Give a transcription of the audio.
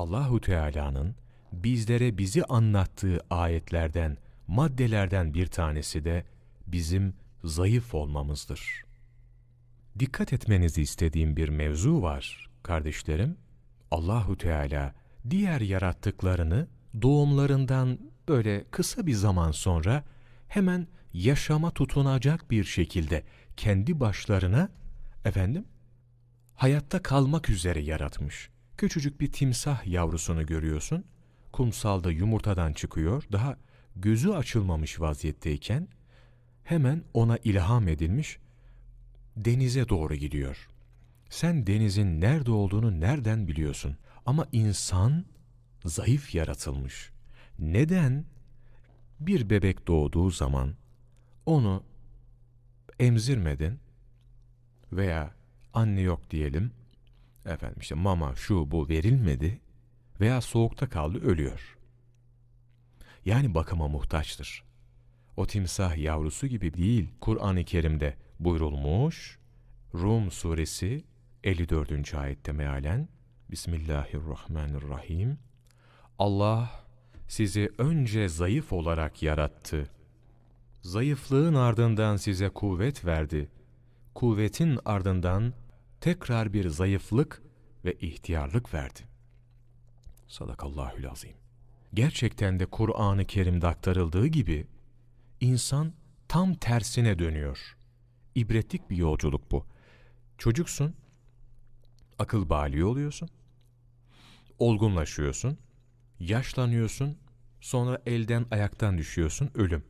Allahu Teala'nın bizlere bizi anlattığı ayetlerden, maddelerden bir tanesi de bizim zayıf olmamızdır. Dikkat etmenizi istediğim bir mevzu var kardeşlerim. Allahu Teala diğer yarattıklarını doğumlarından böyle kısa bir zaman sonra hemen yaşama tutunacak bir şekilde kendi başlarına efendim hayatta kalmak üzere yaratmış. Küçücük bir timsah yavrusunu görüyorsun. Kumsalda yumurtadan çıkıyor. Daha gözü açılmamış vaziyetteyken hemen ona ilham edilmiş denize doğru gidiyor. Sen denizin nerede olduğunu nereden biliyorsun? Ama insan zayıf yaratılmış. Neden? Bir bebek doğduğu zaman onu emzirmedin veya anne yok diyelim, efendim işte mama şu bu verilmedi veya soğukta kaldı ölüyor. Yani bakıma muhtaçtır. O timsah yavrusu gibi değil Kur'an-ı Kerim'de buyurulmuş. Rum suresi 54. ayette mealen Bismillahirrahmanirrahim. Allah sizi önce zayıf olarak yarattı. Zayıflığın ardından size kuvvet verdi. Kuvvetin ardından tekrar bir zayıflık ve ihtiyarlık verdi. Sadakallahül azim. Gerçekten de Kur'an-ı Kerim'de aktarıldığı gibi insan tam tersine dönüyor. İbretlik bir yolculuk bu. Çocuksun, akıl bali oluyorsun, olgunlaşıyorsun, yaşlanıyorsun, sonra elden ayaktan düşüyorsun, ölüm.